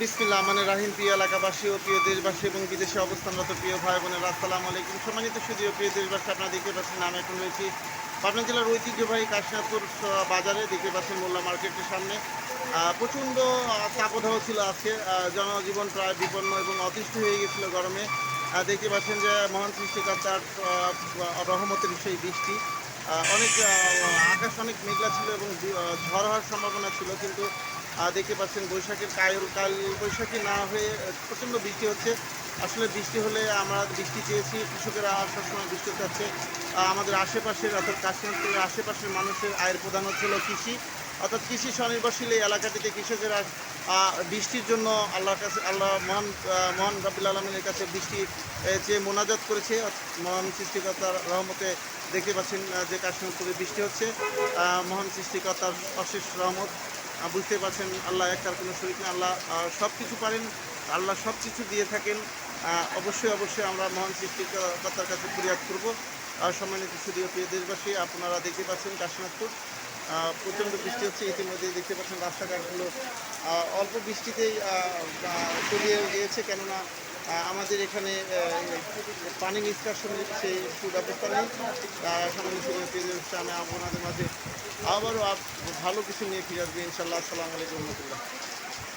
বিসমিল্লাহ মানে রাহিম, প্রিয় এলাকাবাসী ও প্রিয় দেশবাসী এবং বিদেশে অবস্থানরত প্রিয় ভাই বোনের, আসসালামু আলাইকুম। সম্মানিত সুদীয় প্রিয় দেশবাসী, আপনারা দেখতে পাচ্ছেন আমি এখন রয়েছি পাটনা জেলার ঐতিহ্যবাহী কাশীনাথপুর বাজারে, দেখতে পাচ্ছেন মোল্লা মার্কেটের সামনে। প্রচণ্ড তাপদাহ ছিল আজকে। জনজীবন প্রায় বিপন্ন এবং অতিষ্ঠ হয়ে গেছিল গরমে। দেখতে পাচ্ছেন যে মহান সৃষ্টিকর্তার রহমতের সেই বৃষ্টি। অনেক আকাশ অনেক মেঘলা ছিল এবং ঝড় হওয়ার সম্ভাবনা ছিল, কিন্তু দেখতে পাচ্ছেন বৈশাখের কাল কাল বৈশাখী না হয়ে প্রচণ্ড বৃষ্টি হচ্ছে। আসলে বৃষ্টি হলে আমরা বৃষ্টি চেয়েছি, কৃষকেরা সবসময় বৃষ্টি চাচ্ছে আমাদের আশেপাশের, অর্থাৎ কাশ্মীরের আশেপাশের মানুষের আয়ের প্রধান হচ্ছিল কৃষি। অর্থাৎ কৃষি স্বনির্ভরশীল এই এলাকাটিতে কৃষকেরা বৃষ্টির জন্য আল্লাহর কাছে, আল্লাহ মহান মহান রবিল আলমিনের কাছে বৃষ্টি যে মোনাজাত করেছে, মহান সৃষ্টিকর্তার রহমতে দেখতে পাচ্ছেন যে কাশ্মীরপুরে বৃষ্টি হচ্ছে। মহান সৃষ্টিকর্তার অশেষ রহমত বুঝতে পারছেন, আল্লাহ এক তার কোনো শরীর না আল্লাহ সব কিছু পারেন, আল্লাহ সব কিছু দিয়ে থাকেন। অবশ্যই অবশ্যই আমরা মহান সৃষ্টিকর্তার কাছে ফরিয়াদ করব। আর সম্মানিত সুদীয় প্রিয় দেশবাসী, আপনারা দেখতে পাচ্ছেন কাশীনাথপুর। প্রচণ্ড বৃষ্টি হচ্ছে ইতিমধ্যে দেখতে পাচ্ছেন রাস্তাঘাটগুলো। অল্প বৃষ্টিতেই তলিয়ে গিয়েছে, কেননা আমাদের এখানে পানি নিষ্কাশনের সেই সুব্যবস্থা নেই। সামনে প্রিয় দেশবাসী আমি আপনাদের মাঝে আবারও ভালো কিছু নিয়ে ফিরে আসবে ইনশাল্লাহ আসসালামু আলাইকুম রহমতুল্লাহ।